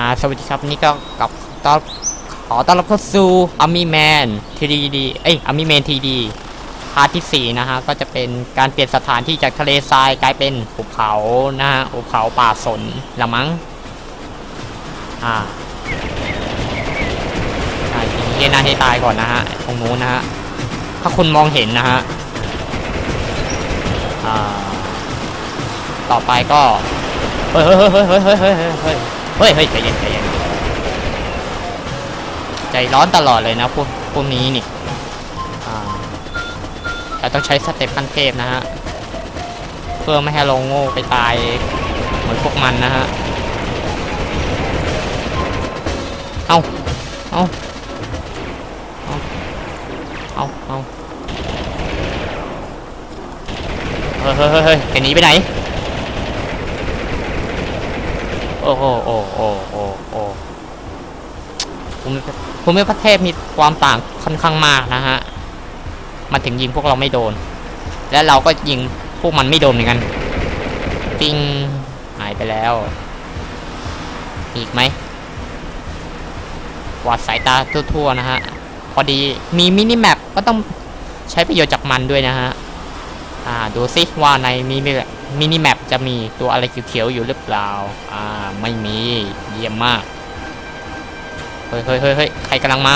อ่าสวัสดีครับนนี้ก็กับต้อนขอต้อนรับเข้าสู่อามีแมนทีดีเอ้ยอามีแมนทีดีพาร์ทที่ 4 นะฮะ ก็จะเป็นการเปลี่ยนสถานที่จากทะเลทรายกลายเป็นภูเขานะฮะภูเขาป่าสนละมั้งอ่าอ่ายิงเฮียหนาให้ตายก่อนนะฮะตรงนู้นนะฮะถ้าคุณมองเห็นนะฮะอ่าต่อไปก็เฮ้ยเฮ้ยเฮ้ยเฮ้ยเฮ้ยเฮ้ย เฮ้ยเฮ้ยใจเย็นใจเย็นใจร้อนตลอดเลยนะพวกพวกนี้นี่อ่าแต่ต้องใช้สเต็ปขั้นเทพนะฮะ เพื่อไม่ให้เราโง่ไปตายเหมือนพวกมันนะฮะ เอาเอาเอาเอาเอาเฮ้ยเฮ้ยเฮ้ยเฮ้ยแกหนีไปไหน โอ้โหโอ้โอ้โอ้โอ้ภูมิภูมิประเทศมีความต่างค่อนข้างมากนะฮะ มันถึงยิงพวกเราไม่โดน และเราก็ยิงพวกมันไม่โดนเหมือนกันปิงหายไปแล้ว อีกไหมวัดสายตาทั่วๆนะฮะ พอดีมีมินิแมปก็ต้องใช้ประโยชน์จากมันด้วยนะฮะ อ่า ดูซิว่าในมินิมิ มินิแมปจะมีตัวอะไรเขียวๆอยู่หรือเปล่า อ่า ไม่มี เยี่ยมมาก เฮ้ยเฮ้ยเฮ้ยเฮ้ยใครกำลังมา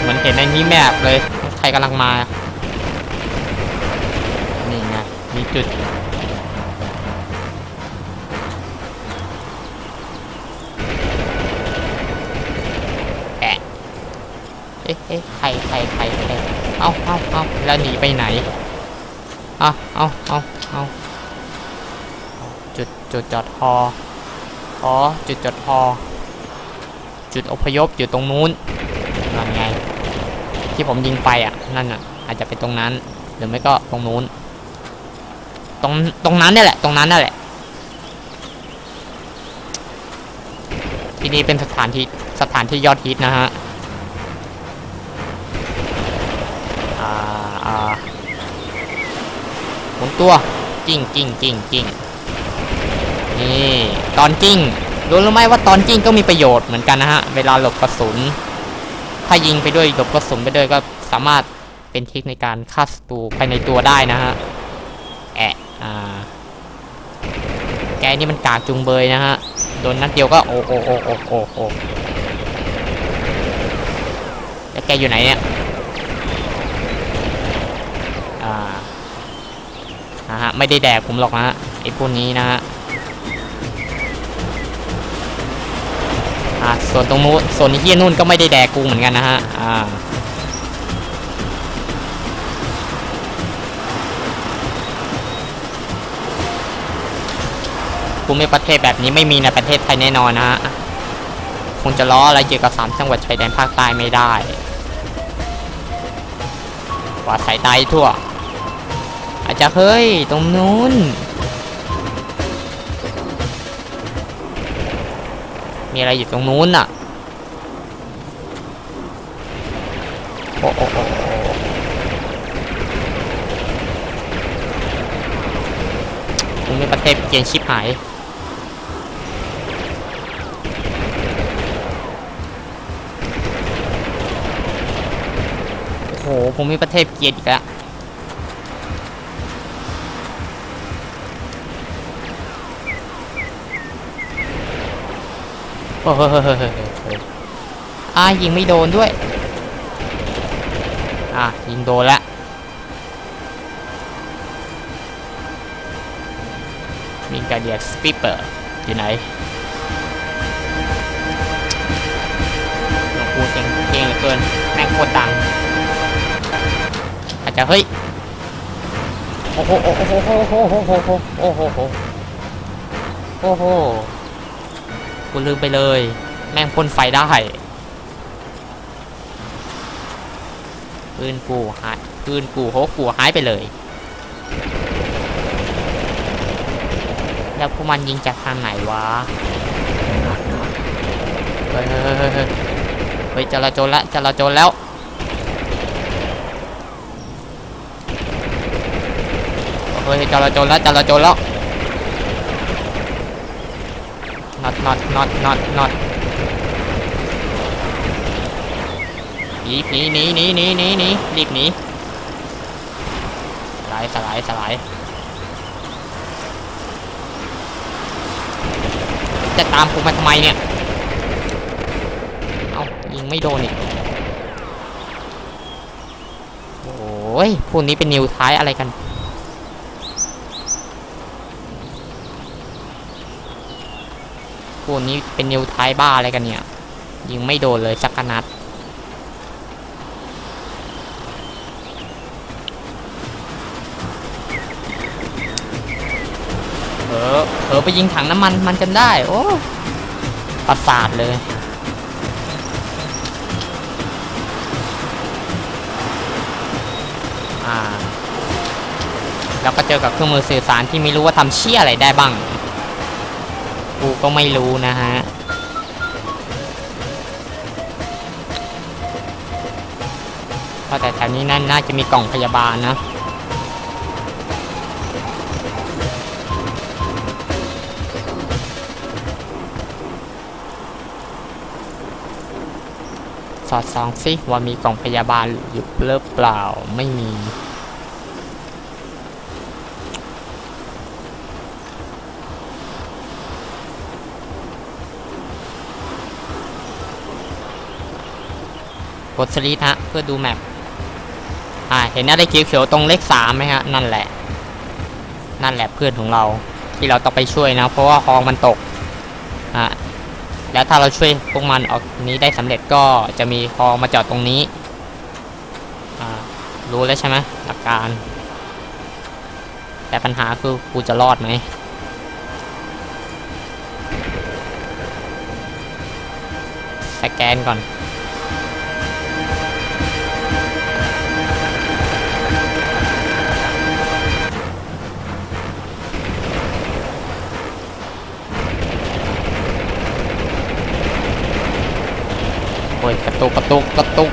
เหมือนเห็นในนี้แมปเลย ใครกำลังมา นี่ไง มีจุด เอาแล้วหนีไปไหนเอาเอาเอาเอาจุดจุดจอดฮออ๋อจุดจอดฮอจุดอพยพอยู่ตรงนู้นนั่นไง ที่ผมยิงไปอะนั่นอะ อาจจะเป็นตรงนั้น หรือไม่ก็ตรงนู้น ตรงตรงนั้นนี่แหละ ตรงนั้นนั่นแหละ ที่นี่เป็นสถานที่สถานที่ยอดฮิตนะฮะ อ่าอ่าหมุน ตัวกิ้งกิ้งกิ้งกิ้งนี่ตอนกิ้งรู้หรือไม่ว่าตอนกิ้งก็มีประโยชน์เหมือนกันนะฮะ เวลาหลบกระสุน ถ้ายิงไปด้วยหลบกระสุนไปด้วยก็สามารถเป็นทริคในการฆ่าศัตรูภายในตัวได้นะฮะ แอะอ่า แกนี่มันกากจุงเบยนะฮะ โดนนัดเดียวก็โอ้โอ้โอ้โอ้โอ้โอ้แล้วแกอยู่ไหนเนี่ย อ่า นะฮะไม่ได้แดกผมหรอกนะฮะไอ้พวกนี้นะฮะอ่าส่วนตรงนู้นส่วนเฮียนู่นก็ไม่ได้แดกกูเหมือนกันนะฮะอ่าภูมิประเทศแบบนี้ไม่มีในประเทศไทยแน่นอนนะฮะคงจะล้ออะไรเกี่ยวกับสามจังหวัดชายแดนภาคใต้ไม่ได้กว่าสายตาให้ทั่ว จจะเฮ้ย ตรงนู้น มีอะไรอยู่ตรงนู้นน่ะ โอ้โอ้โอ้โอ้ภูมิประเทศเกียนชิบหายโอ้โหผมมีประเทศเกียรติอีกแล้ว โอ้โหอ่ายิงไม่โดนด้วย อะยิงโดนละมีการเดียสปีเปอร์อยู่ไหนหลวงปู่เสียงเพลงเหลือเกินแม่งโคตรดัง อาจจะเฮ้ย โอ้โห โอ้โห โอ้โห โอ้โห โอ้โห โอ้โห โอ้โห กูลืมไปเลย แม่งพ่นไฟได้ปืนกูหายปืนกูโหกูหายไปเลย แล้วพวกมันยิงจากทางไหนวะ เฮ้ยเฮ้ยเฮ้ยเฮ้ยเฮ้ยเฮ้ยจราจรละจราจรแล้วโอ้โหฮ้ยจราจรแล้วจราจรแล้วน็ อตน็อตน็อตน็อตน็อตหนีหนีหนีหนีหนีหนีหนีรีบหนีสลายสลายสลายจะตามกูมาทำไมเนี่ย เอายิงไม่โดนอีกโอ้ยพวกนี้เป็นนิวท้ายอะไรกัน วกนี้เป็นนิวท้ายบ้าอะไรกันเนี่ย ยิงไม่โดนเลยสักนัดเออเออไปยิงถังน้ำมันมันกันได้ โอ้ประสาทเลยอ่าแล้วก็เจอกับเครื่องมือสื่อสารที่ไม่รู้ว่าทำเชี่ยอะไรได้บ้าง กูก็ไม่รู้นะฮะ เพราะแต่แถวนี้นั่นน่าจะมีกล่องพยาบาลนะ สอดส่องสิว่ามีกล่องพยาบาลอยู่หรือเปล่าไม่มี ดสลีทฮะเพื่อดูแมปอ่าเห็นอะไรเขียวๆตรงเลขสามไหมฮะนั่นแหละ นั่นแหละเพื่อนของเราที่เราต้องไปช่วยนะ เพราะว่าฮองมันตกอ่าแล้วถ้าเราช่วยพวกมันออกนี้ได้สำเร็จก็จะมีฮองมาจอดตรงนี้อ่ารู้แล้วใช่ไหมหลักการ แต่ปัญหาคือกูจะรอดไหมสแกนก่อน ตุกกระตุกกระตุก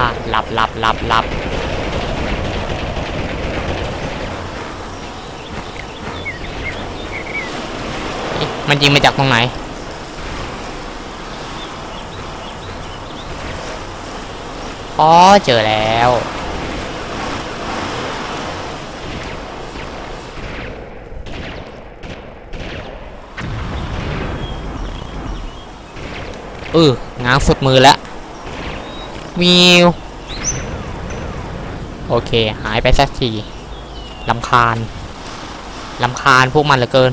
อะหลับหลับหลับหลับ เอ๊ะ มันยิงมาจากตรงไหน อ๋อ เจอแล้วเออง้างสุดมือแล้ววิวโอเค หายไปสักทีลำคาญลำคาญพวกมันเหลือเกิน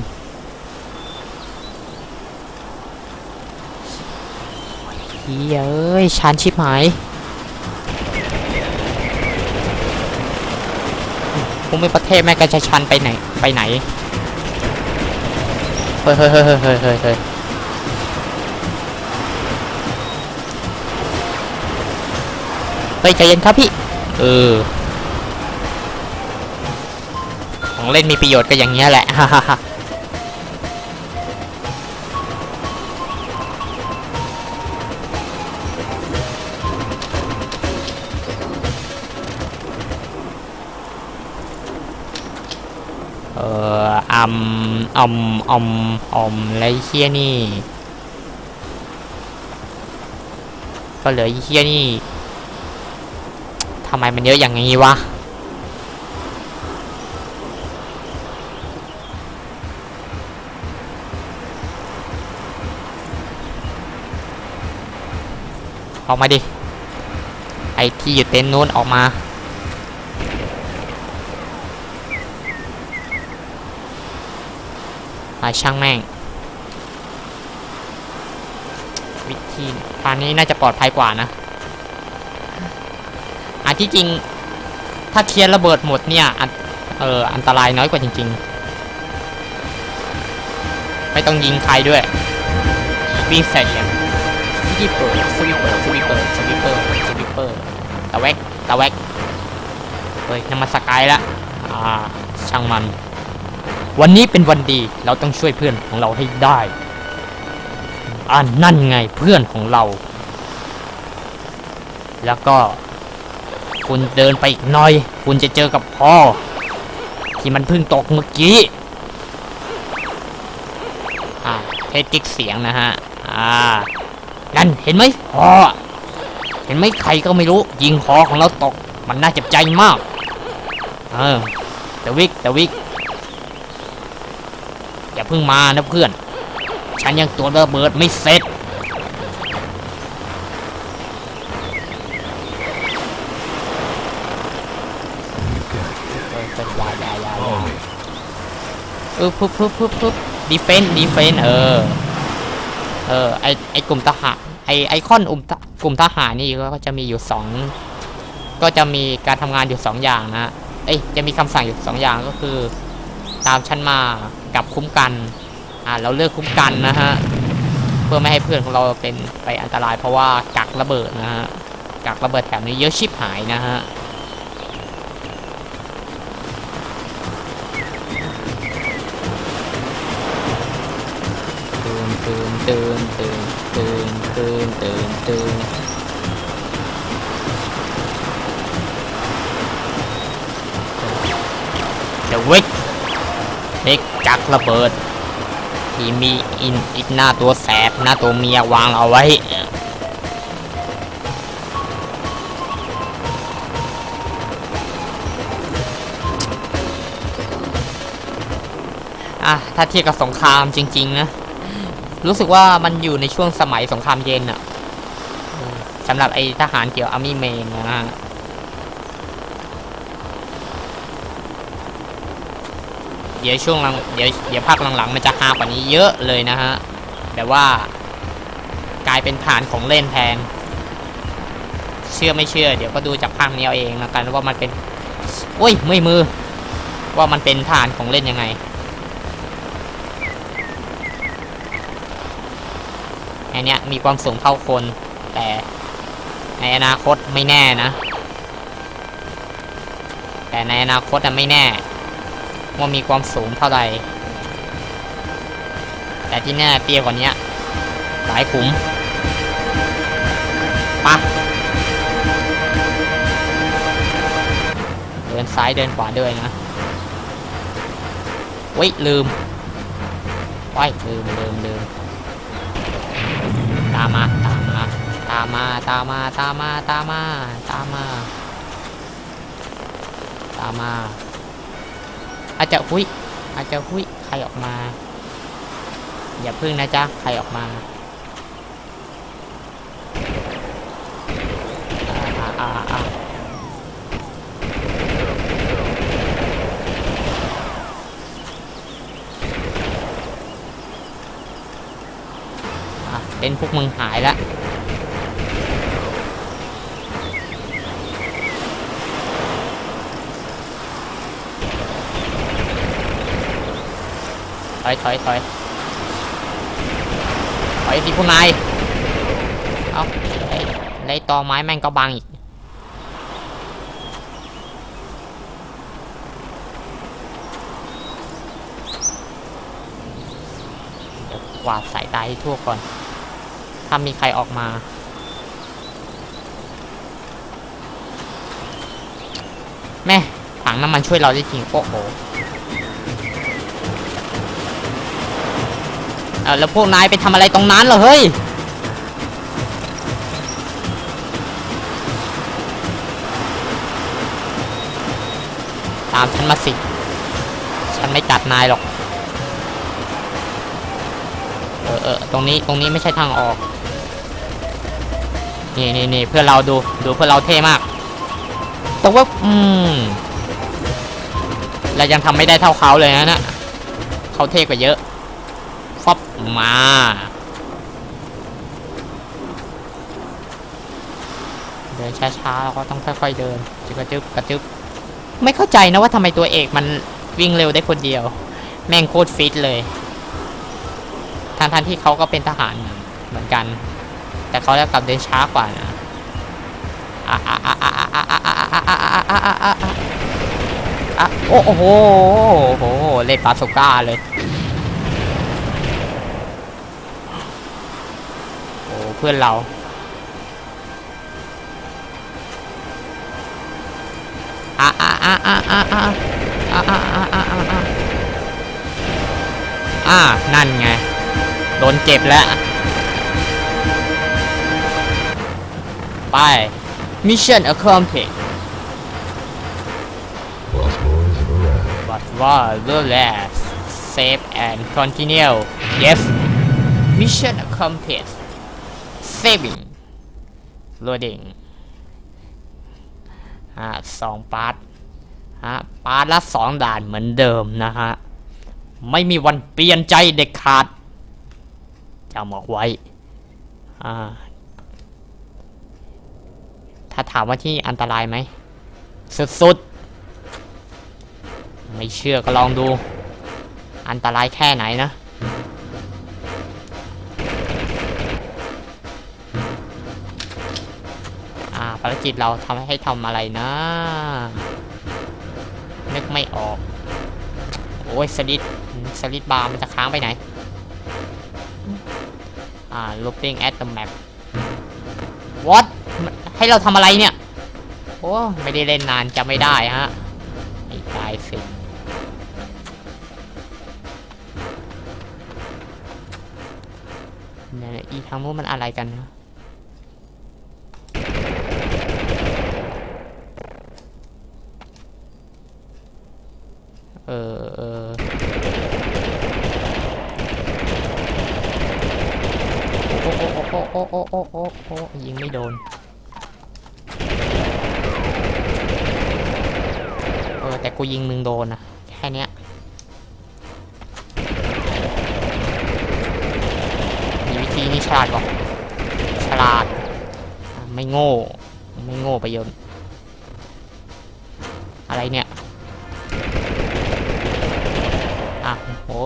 ียเอ้ยชันชิบหายผมไม่ประเทศแม่กระชันไปไหนไปไหนเฮ้ยเฮ้ยเฮ้ยเฮ้ยเฮ้ยเฮ้ยใจเย็นครับพี่ เออ ของเล่นมีประโยชน์ก็อย่างเงี้ยแหละ ฮ่าฮ่า อออัมอมอมอมไอ้เฮียนี่ ก็เหลือเฮียนี่ทำไมมันเยอะอย่างนี้วะออกมาดิ ไอที่อยู่เต็นท์นู้นออกมา อ่าช่างแม่ง วิธีทางนี้น่าจะปลอดภัยกว่านะอันที่จริง ถ้าเทียนระเบิดหมดเนี่ยอันเอออันตรายน้อยกว่าจริง ๆ ไม่ต้องยิงใครด้วยวิ่งใส่เหลี่ยสวิปเปอร์สวิปเปอร์สวิปเปอร์สวิปเปอร์สวิปเปอร์ตะแวกตะแวกเฮ้ยน้ำมันสกายละอ่าช่างมัน วันนี้เป็นวันดีเราต้องช่วยเพื่อนของเราให้ได้อ่านนั่นไงเพื่อนของเรา แล้วก็ คุณเดินไปอีกหน่อย คุณจะเจอกับพ่อ ที่มันเพิ่งตกเมื่อกี้อ่าเทสกิกเสียงนะฮะ อ่า นั่นเห็นไหมพ่อเห็นไหมใครก็ไม่รู้ ยิงคอของเราตก มันน่าเจ็บใจมาก เออ แต่วิกแต่วิก พิ่งมานะเพื่อน ฉันยังตัวระเบิดไม่เสร็จ เออปุ๊บปุ๊บปุ๊บปุ๊บดีเฟนดีเฟนเออ เออ ไอไอกลุ่มทหาร ไอไอคอนอุมกลุ่มทหารนี่ก็จะมีอยู่สองก็จะมีการทำงานอยู่สองอย่างนะ เอ้ย จะมีคำสั่งอยู่สองอย่างก็คือ ตามฉันมากับคุ้มกันอ่าเราเลือกคุ้มกันนะฮะเพื่อไม่ให้เพื่อนของเราเป็นไปอันตราย เพราะว่ากักระเบิดนะฮะกักระเบิดแถบนี้เยอะชิบหายนะฮะตื่นตื่นตื่นตื่นตื่นตื่นตื่นเดอะวิก จักระเบิด ที่มีอินอีกหน้าตัวแสบหน้าตัวเมียวางเอาไว้อะถ้าเทียบกับสงครามจริง ๆ นะ รู้สึกว่ามันอยู่ในช่วงสมัยสงครามเย็นอะสำหรับไอทหารเกี่ยวอาร์มี่เมนนะฮะ เดี๋ยวช่วงหลังเดี๋ยวเดี๋ยวภาคหลังๆ มันจะฮากว่านี้เยอะเลยนะฮะแบบว่ากลายเป็นฐานของเล่นแทน เชื่อไม่เชื่อ เดี๋ยวก็ดูจากภาคนี้เอาเองแล้วกันว่ามันเป็นโอ้ยไม่มือ ว่ามันเป็นฐานของเล่นยังไงอันเนี้ยมีความสูงเท่าคน แต่ในอนาคตไม่แน่นะ แต่ในอนาคตอะไม่แน่ ว่ามีความสูงเท่าไหร่แต่ที่แน่เตี้ยกว่านี้หลายขุมปะเดินซ้ายเดินขวาด้วยนะเว้ยลืมว้ายลืมลืมลืมตามมาตามมาตามมาตามมาตามมาตามมาตามมาตามมา อาจจะหุยอาจจะหุยใครออกมา อย่าพึ่งนะจ๊ะใครออกมาอาอาเป็นพวกมึงหายละถ อยถอยถอยถอยสิพวกนาย เอาไอ้ไอ้ตอไม้แม่งก็บังอีก เดี๋ยวกวาดสายตาให้ทั่วก่อน ถ้ามีใครออกมาแม่ถังน้ำมันช่วยเราได้จริง โอ้โห แล้วพวกนายไปทำอะไรตรงนั้นเหรอเฮ้ยตามฉันมาสิ ฉันไม่จัดนายหรอก เออเออตรงนี้ ตรงนี้ไม่ใช่ทางออก นี่นี่นี่เพื่อเราดู ดูเพื่อเราเท่มากแต่ว่า อืมเรายังทำไม่ได้เท่าเขาเลยนะนะเขาเท่กว่าเยอะ มา เดินช้าๆแล้วก็ต้องค่อยๆเดินจึกระจึบกระจึบไม่เข้าใจนะว่าทำไมตัวเอกมันวิ่งเร็วได้คนเดียว แม่งโคตรฟิตเลยทั้งทันที่เขาก็เป็นทหารเหมือนกัน แต่เขาจะกลับเดินช้ากว่านะโอ้โหโอ้โห เล่นปาสุก้าเลย พื่อนเราอะอะอะอะอะอะอะอะอะอะอะอะอะนั่นไง โดนเจ็บแล้ว ไป Mission accomplished Lost boys have arrived. but was the last save and continue yes Mission accomplished saving loading ฮะสองปาร์ทฮะปาร์ทละสองด่านเหมือนเดิมนะฮะ ไม่มีวันเปลี่ยนใจเด็ดขาดจำเอาไว้อ่าถ้าถามว่าที่อันตรายไหม สุดๆ ไม่เชื่อก็ลองดู อันตรายแค่ไหนนะ อ่าภารกิจเราทำให้ทำอะไรนะ นึกไม่ออก โอ้ยสลิดสลิดบาร์มันจะค้างไปไหน อ่า looping at the map what ให้เราทำอะไรเนี่ย โอ้ไม่ได้เล่นนานจะไม่ได้ฮะไม่ตายสิเนี่ยอีทางนู้นมันอะไรกันนะเออเออโอ้โอ้โอ้โอ้โอ้โอ้โอ้โอ้ยิงไม่โดน เออแต่กูยิงมึงโดนนะแค่เนี้ยมีวิธีนี่ฉลาดกว่าฉลาด ไม่โง่ ไม่โง่ไปเยอะอะไรเนี่ยอะโอ้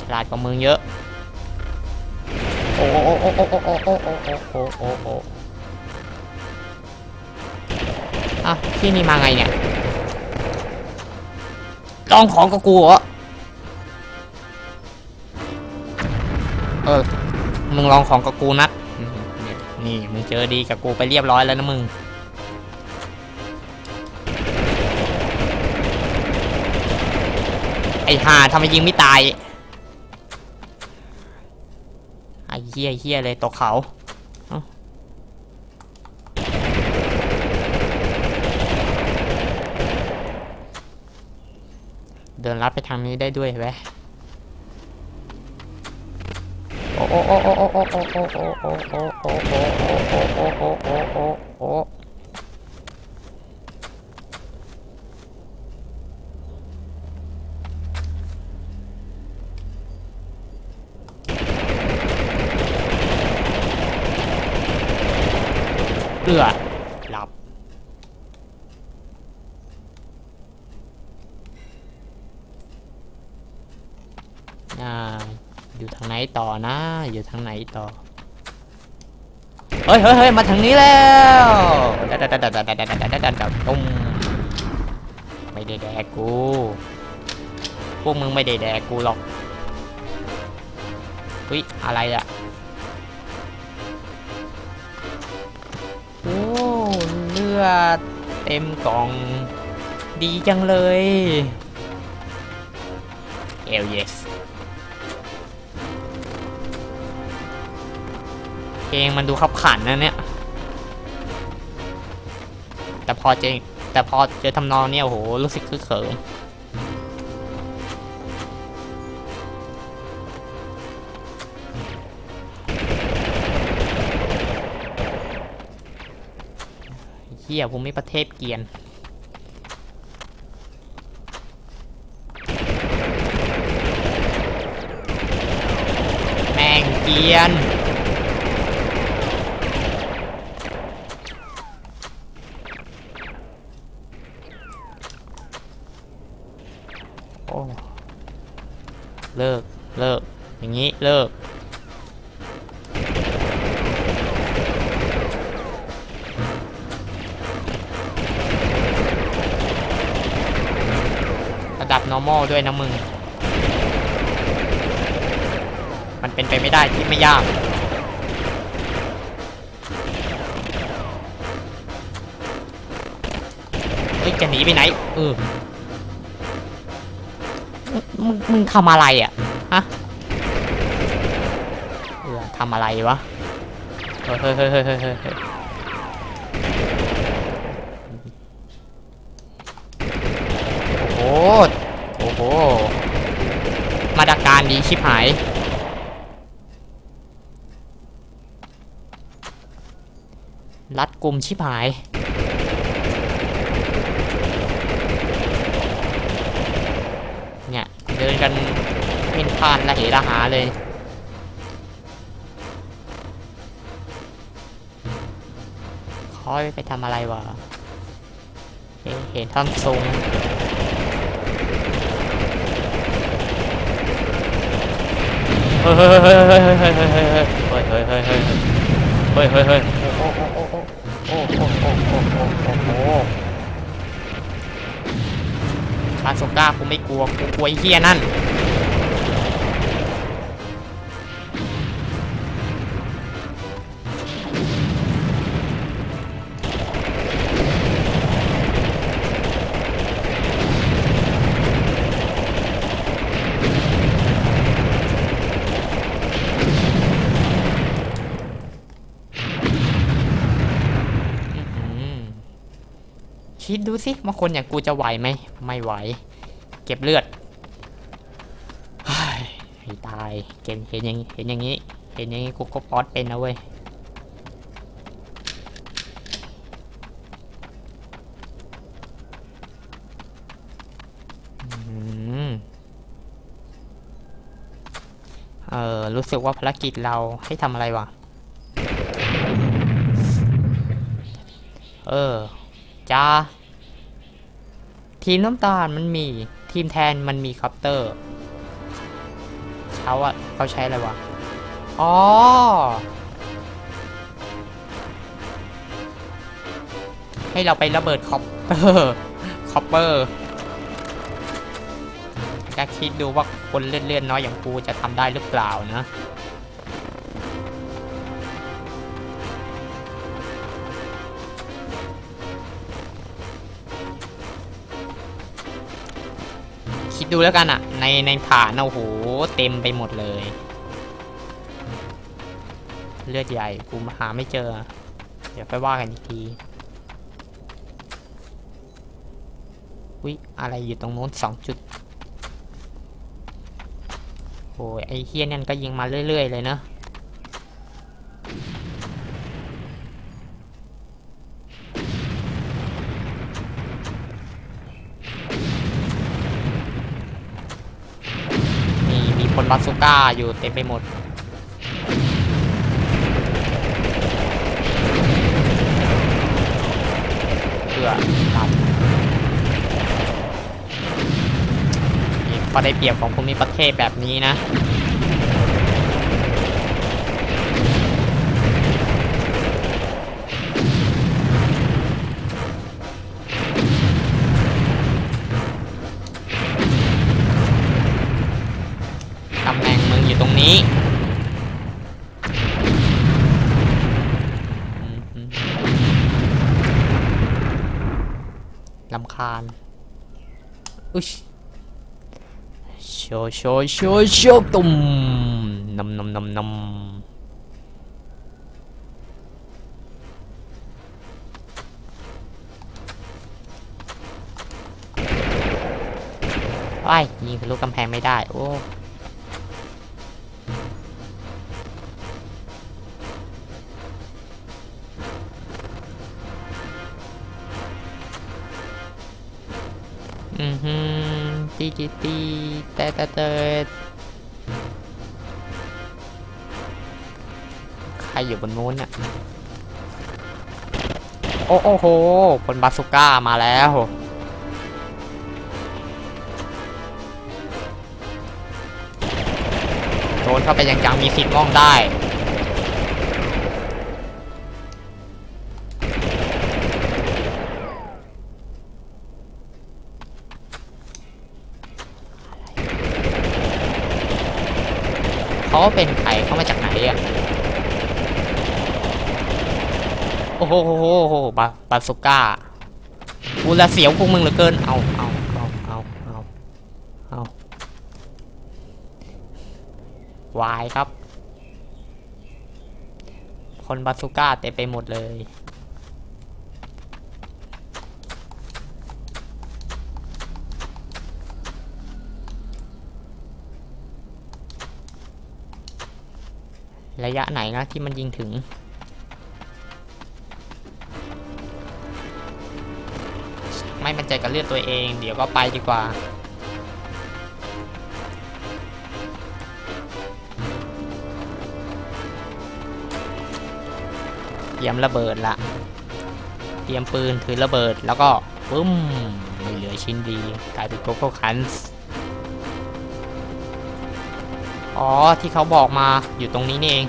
ฉลาดกว่ามึงเยอะ โอ้โอ้โอ้โอ้โอ้โอ้โอ้โอ้โอ้โอ้โอ้อะที่นี่มาไงเนี่ยลองของกับกูเหรอ เออ มึงลองของกับกูนัดนี่ มึงเจอดีกับกูไปเรียบร้อยแล้วนะมึง ไอ้ห่าทำไมยิงไม่ตาย ฮี้ยเฮี้ยเลยตกเขาเอ้าเดินลัดไปทางนี้ได้ด้วยเว้ยโอ้โอ้โอ้โอ้โอ้โอ้โอ้โอ้โอ้โอ้โอ้โอ้โอ้โอ้โอ้โอ้ เอื้อหลับ อ่า อยู่ทางไหนต่อนะ อยู่ทางไหนต่อ เฮ้ยเฮ้ยเฮ้ยมาทางนี้แล้วดัดดัดดัดดัดดัดดัดดัดดัดดัดดัดตุ้มไม่ได้แดกกู พวกมึงไม่ได้แดกกูหรอกเฮ้ยอะไรอะ อเต็มกล่อง ดีจังเลยเอลเยสเพลงมันดูขับขันนะเนี่ย แต่พอเจอแต่พอเจอทำนองเนี่ยโอ้โหรู้สึกคือเขิม ฮียภูมิประเทศเกียนแม่งเกียนโอ้เลิก เลิก อย่างนี้ เลิก normal ด้วยนะมึง มันเป็นไปไม่ได้ที่ไม่ยากเฮ้ยจะหนีไปไหนเออมึงมึงทำอะไรอะฮะเออทำอะไรวะเฮ้ยเฮ้ยเฮ้ยเฮ้ยเฮ้ยเฮ้ยเฮ้ยโอ้โห โอ้โห มาตรการดี ชิบหาย รัดกลุ่มชิบหาย เนี่ย เดินกันเพ่นพ่านละเหระหาเลยคอยไปทำอะไรวะ เห็นท่อนทรง เฮ้ยเฮ้ยเฮ้ยเฮ้ยเฮ้ยเฮ้ยเฮ้ยเฮ้ยเฮ้ยเฮ้ยเฮ้ยเฮ้ยเฮ้ยเฮ้ยเฮ้ยเฮ้ยเฮ้ยโอ้โอ้โอ้โอ้โอ้โอ้โอ้โอ้บาโซก้ากูไม่กลัวกูกลัวไอ้เฮียนั่นอื คิดดูสิว่าคนอย่างกูจะไหวไหม ไม่ไหว เก็บเลือดเฮ้ยตาย เกมเห็นอย่างเห็นอย่างนี้ เห็นอย่างนี้กูก็ป๊อตเป็นนะเว้ย เออ รู้สึกว่าภารกิจเราให้ทำอะไรวะ เออจ้า ทีมน้ำตาลมันมีทีมแทนมันมีคัปเตอร์เขาอะเขาใช้อะไรวะ อ๋อ ให้เราไประเบิดคอปเปอร์คอปเปอร์ก็คิดดูว่าคนเลื่อนๆน้อยอย่างกูจะทำได้หรือเปล่านะ ดูแล้วกันอะในในฐานโอ้โหเต็มไปหมดเลย เลือดใหญ่กูหาไม่เจอ เดี๋ยวไปว่ากันอีกทีอุ้ยอะไรอยู่ตรงโน้นสองจุดโอ้ยไอเฮียนั่นก็ยิงมาเรื่อย ๆ เลยเนาะ ก้าอยู่เต็มไปหมด เพื่อตัดนี่ก็ได้เปรียบของภูมิประเทศแบบนี้นะ โชโชว์โชว์โชว์ตุ่มนำนำนำนำไอ้ยยิงทะลุกำแพงไม่ได้ โอ้อือฮึ ตีตีตีแต่แต่แต่ใครอยู่บนนู้นเนี่ยโอ้โหคนบาสุก้ามาแล้วโดนเข้าไปยังจังมีสิทธิ์มองได้ เขาเป็นใครเขามาจากไหนอะโอ้โหโหโหบาบาสุก้ากูละเสียวพวกมึงเหลือเกิน เอาเอาเอาเอาเอาเอาวายครับ คนบาสุก้าเต็มไปหมดเลย ระยะไหนนะที่มันยิงถึง ไม่มั่นใจกับเลือดตัวเอง เดี๋ยวก็ไปดีกว่า เตรียมระเบิดละเตรียมปืนถือระเบิดแล้วก็ปึ้มไม่เหลือชิ้นดีกลายเป็นโกโก้คันส์ อ๋อที่เขาบอกมาอยู่ตรงนี้นี่เอง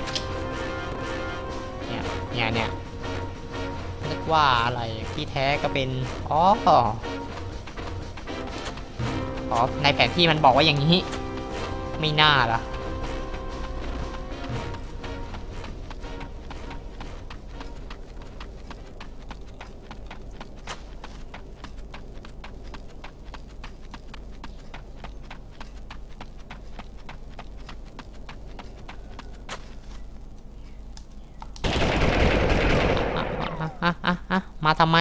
เนี่ยเนี่ยเนี่ยนึกว่าอะไรที่แท้ก็เป็น อ๋ออ๋อในแผนที่มันบอกว่าอย่างนี้ ไม่น่าล่ะำไม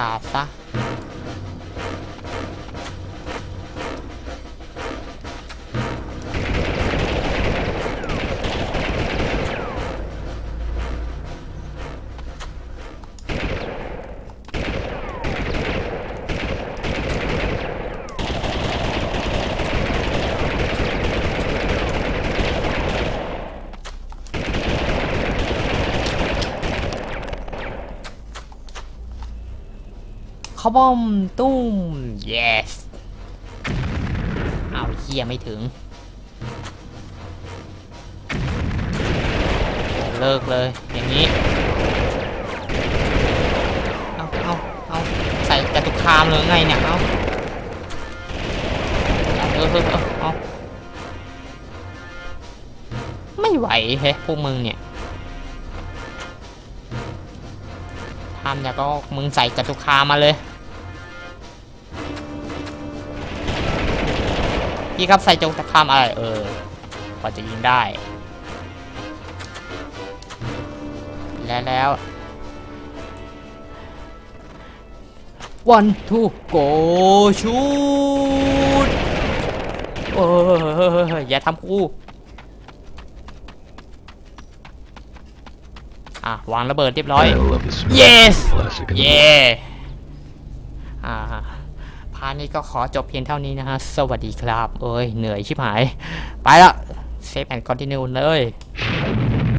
กร บอมตุ้ม yes เอาเฮียไม่ถึง เลิกเลย อย่างนี้ เอาเอาเอาใส่จตุคามเลยไงเนี่ย เอาเออเออเออเอาไม่ไหวเฮ้พวกมึงเนี่ยทำแล้วก็มึงใส่จตุคามมาเลย พี่ครับใส่จตุคามอะไรเออพอจะยิงได้ และแล้ว one two go shoot โอ้ยอย่าทำกูอะ วางระเบิดเรียบร้อย Battle of the Smiths. Yes! Classic in the เย่อ่าพาร์ทนี้ก็ขอจบเพียงเท่านี้นะฮะ สวัสดีครับ เอ้ย เหนื่อยชิบหาย ไปละเซฟแอนด์คอนติเนียเลย